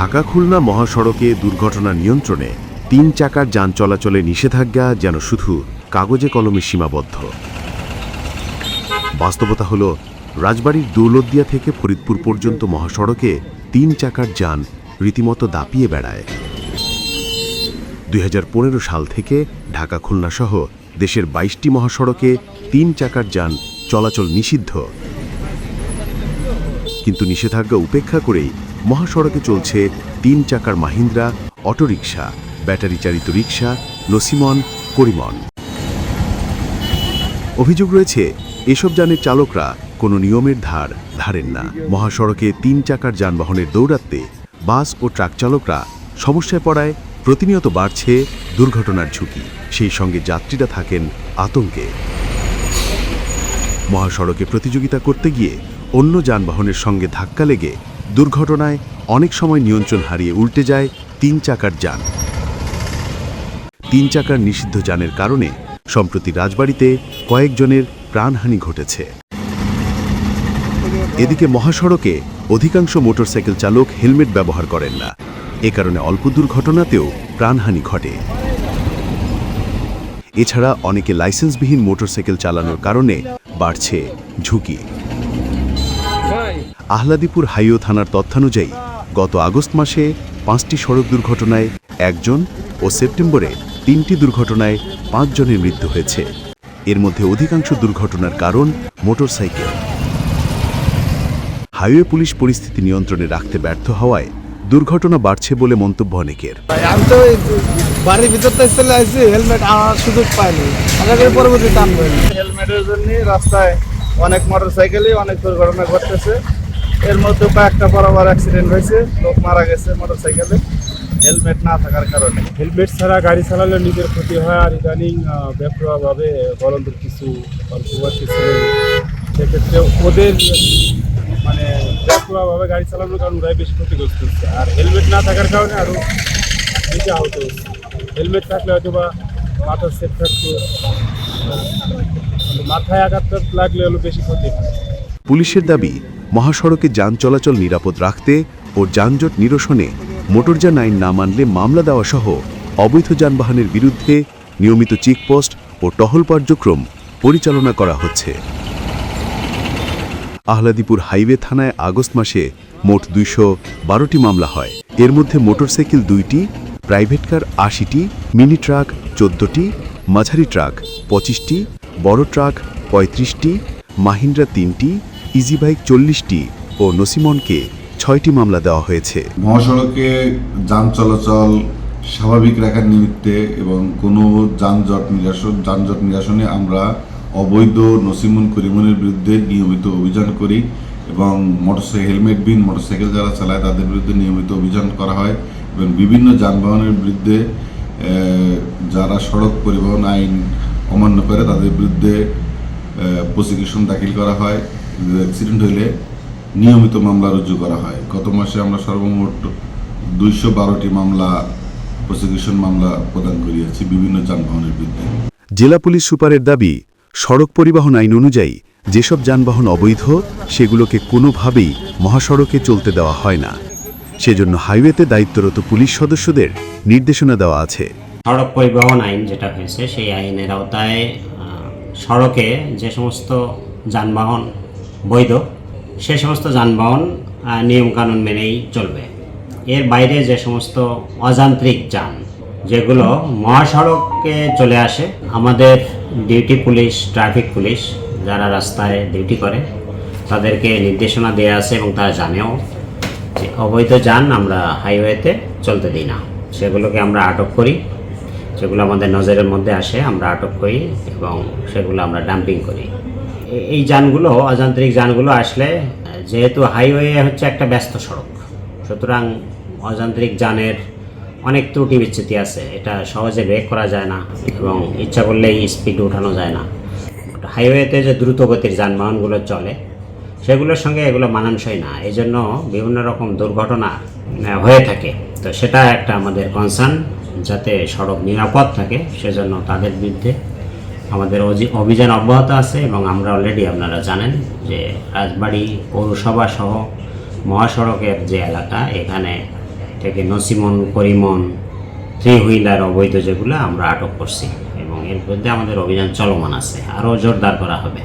ঢাকা খুলনা মহাসড়কে দুর্ঘটনা নিয়ন্ত্রণে তিন চাকার যান চলাচলে নিষেধাজ্ঞা যেন শুধু কাগজে কলমে সীমাবদ্ধ। বাস্তবতা হল, রাজবাড়ির দৌলতদিয়া থেকে ফরিদপুর পর্যন্ত মহাসড়কে তিন চাকার যান রীতিমতো দাপিয়ে বেড়ায়। দুই হাজার পনেরো সাল থেকে ঢাকা খুলনা সহ দেশের বাইশটি মহাসড়কে তিন চাকার যান চলাচল নিষিদ্ধ। কিন্তু নিষেধাজ্ঞা উপেক্ষা করেই মহাসড়কে চলছে তিন চাকার মাহিন্দ্রা অটোরিকশা ব্যাটারি চালিত রিকশা, নসিমন, করিমন। অভিযোগ রয়েছে, এসব যানের চালকরা কোনো নিয়মের ধার ধারেন না। মহাসড়কে তিন চাকার যানবাহনের দৌরাত্মে বাস ও ট্রাক চালকরা সমস্যায় পড়ায়, প্রতিনিয়ত বাড়ছে দুর্ঘটনার ঝুঁকি। সেই সঙ্গে যাত্রীরা থাকেন আতঙ্কে। মহাসড়কে প্রতিযোগিতা করতে গিয়ে অন্য যানবাহনের সঙ্গে ধাক্কা লেগে দুর্ঘটনায় অনেক সময় নিয়ন্ত্রণ হারিয়ে উল্টে যায় তিন চাকার যান। তিন চাকার নিষিদ্ধ যানের কারণে সম্প্রতি রাজবাড়িতে কয়েকজনের প্রাণহানি ঘটেছে। এদিকে মহাসড়কে অধিকাংশ মোটরসাইকেল চালক হেলমেট ব্যবহার করেন না। এ কারণে অল্প দুর্ঘটনাতেও প্রাণহানি ঘটে। এছাড়া অনেকে লাইসেন্সবিহীন মোটরসাইকেল চালানোর কারণে বাড়ছে ঝুঁকি। আহলাদিপুর হাইও থানার তথ্যানুযায়ী গত আগস্ট মাসে পাঁচটি সড়ক দুর্ঘটনায় একজন ও সেপ্টেম্বরে তিনটি দুর্ঘটনায় পাঁচজনের মৃত্যু হয়েছে। এর মধ্যে অধিকাংশ দুর্ঘটনার কারণ মোটরসাইকেল। হাইওয়ে পুলিশ পরিস্থিতি নিয়ন্ত্রণে রাখতে ব্যর্থ হওয়ায় দুর্ঘটনা বাড়ছে বলে মন্তব্য অনেকের। আমি তো বাড়ির ভিতর চলে আসছি হেলমেট আনার সুযোগ পাইনি। আশা করি হেলমেটের জন্য রাস্তায় অনেক মোটর সাইকেলই অনেক দুর্ঘটনা ঘটতেছে। এর মধ্যে কয়েকটা বরাবর অ্যাক্সিডেন্ট হয়েছে লোক মারা গেছে মোটর সাইকেলে হেলমেট না থাকার কারণে। হেলমেট ছাড়া গাড়ি চালালে নিজের ক্ষতি হয় আর ইদানিং বেপরোয়াভাবে গরমদের কিছু ছেলে সেক্ষেত্রে ওদের মানে বেপরোয়াভাবে গাড়ি চালানোর কারণে ওরাই বেশি ক্ষতিগ্রস্ত হচ্ছে। আর হেলমেট না থাকার কারণে আরও বেশি আহত হচ্ছে। হেলমেট থাকলে হয়তো বা মাথার সেট থাকতো। মানে মাথায় আঘাত লাগলে হলো বেশি ক্ষতি হয়। পুলিশের দাবি মহাসড়কে যান চলাচল নিরাপদ রাখতে ও যানজট নিরসনে মোটরযান আইন না মানলে মামলা দেওয়া সহ অবৈধ যানবাহনের বিরুদ্ধে নিয়মিত চেকপোস্ট ও টহল কার্যক্রম পরিচালনা করা হচ্ছে। আহলাদিপুর হাইওয়ে থানায় আগস্ট মাসে মোট দুইশো বারোটি মামলা হয়। এর মধ্যে মোটরসাইকেল দুইটি, প্রাইভেট কার আশিটি, মিনি ট্রাক চোদ্দটি, মাঝারি ট্রাক পঁচিশটি, বড় ট্রাক পঁয়ত্রিশটি, মাহিন্দ্রা তিনটি ইজি বাইক চল্লিশটি ও নসিমনকে ছয়টি মামলা দেওয়া হয়েছে। মহাসড়কে যান চলাচল স্বাভাবিক রাখার নিমিত্তে এবং কোনো যানজট নিরাসন যানজট নিরাসনে আমরা অবৈধ নসিমন করিমনের বিরুদ্ধে নিয়মিত অভিযান করি এবং মোটরসাইকেল হেলমেট বিন মোটরসাইকেল যারা চালায় তাদের বিরুদ্ধে নিয়মিত অভিযান করা হয় এবং বিভিন্ন যানবাহনের বিরুদ্ধে যারা সড়ক পরিবহন আইন অমান্য করে তাদের বিরুদ্ধে প্রসিকিউশন দাখিল করা হয়। অ্যাক্সিডেন্ট হইলে নিয়মিত মামলা রুজু করা হয়। গত মাসে আমরা সর্বমোট দুইশো বারোটি মামলা প্রসিকিউশন মামলা প্রদান করিয়াছি বিভিন্ন যানবাহনের বিরুদ্ধে। জেলা পুলিশ সুপারের দাবি সড়ক পরিবহন আইন অনুযায়ী যেসব যানবাহন অবৈধ সেগুলোকে কোনোভাবেই মহাসড়কে চলতে দেওয়া হয় না। সেজন্য হাইওয়েতে দায়িত্বরত পুলিশ সদস্যদের নির্দেশনা দেওয়া আছে। সড়ক পরিবহন আইন যেটা হয়েছে সেই আইনের আওতায় সড়কে যে সমস্ত যানবাহন বৈধ। সে সমস্ত যানবাহন নিয়মকানুন মেনেই চলবে। এর বাইরে যে সমস্ত অযান্ত্রিক যান, যেগুলো মহাসড়কে চলে আসে, আমাদের ডিউটি পুলিশ, ট্রাফিক পুলিশ যারা রাস্তায় ডিউটি করে, তাদেরকে নির্দেশনা দেওয়া আছে এবং তারা জানেও যে অবৈধ যান আমরা হাইওয়েতে চলতে দিই না। সেগুলোকে আমরা আটক করি। সেগুলো আমাদের নজরের মধ্যে আসে, আমরা আটক করি এবং সেগুলো আমরা ডাম্পিং করি। এই যানগুলো, অযান্ত্রিক যানগুলো আসলে যেহেতু হাইওয়ে হচ্ছে একটা ব্যস্ত সড়ক, সুতরাং অযান্ত্রিক যানের অনেক ত্রুটি বিচ্যুতি আছে, এটা সহজে ব্রেক করা যায় না এবং ইচ্ছা করলেই স্পিড উঠানো যায় না। হাইওয়েতে যে দ্রুতগতির যানবাহনগুলো চলে, সেগুলোর সঙ্গে এগুলো মানানসই না এই জন্য বিভিন্ন রকম দুর্ঘটনা হয়ে থাকে। তো সেটা একটা আমাদের কনসার্ন যাতে সড়ক নিরাপদ থাকে, সেজন্য তাদের বিরুদ্ধে আমাদের অভিযান অব্যাহত আছে এবং আমরা অলরেডি আপনারা জানেন যে রাজবাড়ি, পৌরসভা সহ মহাসড়কের যে এলাকা, এখানে থেকে নসিমন, করিমন থ্রি হুইলার অবৈধ যেগুলো আমরা আটক করছি এবং এর বিরুদ্ধে আমাদের অভিযান চলমান আছে। আরও জোরদার করা হবে।